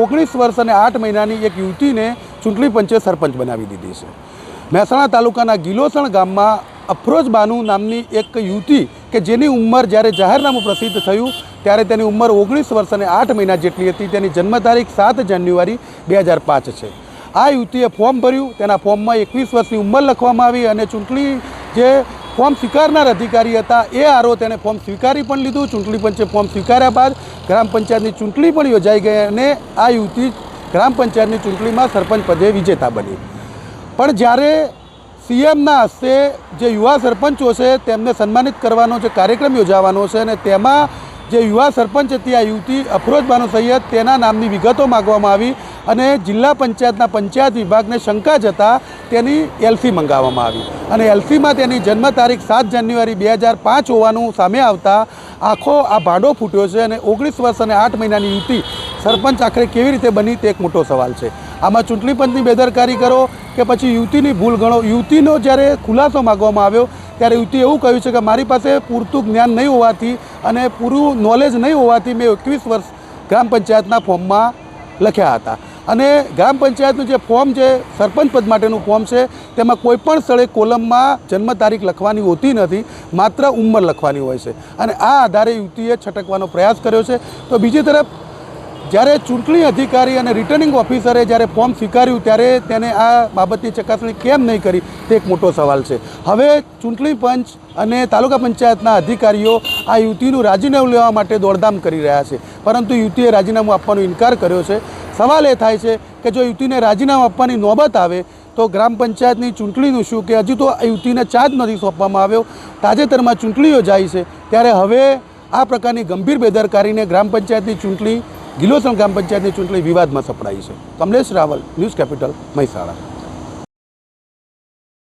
ઓગણીસ વર્ષ અને આઠ મહિનાની એક યુવતીને ચૂંટણી પંચે સરપંચ બનાવી દીધી છે. મહેસાણા તાલુકાના ગિલોસણ ગામમાં અફરોજ બાનુ નામની એક યુવતી કે જેની ઉંમર જ્યારે જાહેરનામું પ્રસિદ્ધ થયું, ત્યારે તેની ઉંમર ઓગણીસ વર્ષ અને આઠ મહિના જેટલી હતી. તેની જન્મ તારીખ સાત જાન્યુઆરી બે હજાર પાંચ છે. આ યુવતીએ ફોર્મ ભર્યું. તેના ફોર્મમાં એકવીસ વર્ષની ઉંમર લખવામાં આવી અને ચૂંટણી જે ફોર્મ સ્વીકારનાર અધિકારી હતા, એ આરો તેણે ફોર્મ સ્વીકારી પણ લીધું. ચૂંટણી પંચે ફોર્મ સ્વીકાર્યા બાદ ગ્રામ પંચાયતની ચૂંટણી પણ યોજાઈ ગઈ અને આ યુવતી ગ્રામ પંચાયતની ચૂંટણીમાં સરપંચ પદે વિજેતા બની. પણ જ્યારે સીએમના હસ્તે જે યુવા સરપંચો છે, તેમને સન્માનિત કરવાનો જે કાર્યક્રમ યોજાવાનો છે અને તેમાં જે યુવા સરપંચ હતી, આ યુવતી અફરોજ બાનુ સૈયદ, તેના નામની વિગતો માગવામાં આવી અને જિલ્લા પંચાયતના પંચાયત વિભાગને શંકા જતાં તેની એલસી મંગાવવામાં આવી. અને એલસીમાં તેની જન્મ તારીખ સાત જાન્યુઆરી બે હજાર પાંચ હોવાનું સામે આવતા આખો આ ભાડો ફૂટ્યો છે અને ઓગણીસ વર્ષ અને આઠ મહિનાની યુવતી સરપંચ આખરે કેવી રીતે બની તે એક મોટો સવાલ છે. આમાં ચૂંટણી પંચની બેદરકારી કરો કે પછી યુવતીની ભૂલ ગણો. યુવતીનો જ્યારે ખુલાસો માગવામાં આવ્યો, ત્યારે યુવતીએ એવું કહ્યું છે કે મારી પાસે પૂરતું જ્ઞાન નહીં હોવાથી અને પૂરું નોલેજ નહીં હોવાથી મેં એકવીસ વર્ષ ગ્રામ પંચાયતના ફોર્મમાં લખ્યા હતા. અને ગ્રામ પંચાયતનું જે ફોર્મ છે, સરપંચ પદ માટેનું ફોર્મ છે, તેમાં કોઈપણ સ્થળે કોલમમાં જન્મ તારીખ લખવાની હોતી નથી, માત્ર ઉંમર લખવાની હોય છે. અને આ આધારે યુવતીએ છટકવાનો પ્રયાસ કર્યો છે. તો બીજી તરફ જ્યારે ચૂંટણી અધિકારી અને રિટર્નિંગ ઓફિસરે જ્યારે ફોર્મ સ્વીકાર્યું ત્યારે તેને આ બાબતની ચકાસણી કેમ નહીં કરી, તે એક મોટો સવાલ છે. હવે ચૂંટણી પંચ અને તાલુકા પંચાયતના અધિકારીઓ આ યુવતીનું રાજીનામું લેવા માટે દોડધામ કરી રહ્યા છે. પરંતુ યુવતીએ રાજીનામું આપવાનો ઇનકાર કર્યો છે. સવાલ એ થાય છે કે જો યુવતીને રાજીનામું આપવાની નોબત આવે, તો ગ્રામ પંચાયતની ચૂંટણીનું શું કે હજુ તો યુવતીને ચાર્જ નથી સોંપવામાં આવ્યો. તાજેતરમાં ચૂંટણીઓ જાય છે. ત્યારે હવે આ પ્રકારની ગંભીર બેદરકારીને ગ્રામ પંચાયતની ચૂંટણી ગિલોસણ ગ્રામ પંચાયતની ચૂંટણી વિવાદમાં સપડાઈ છે. Kamlesh Raval news capital Mehsana.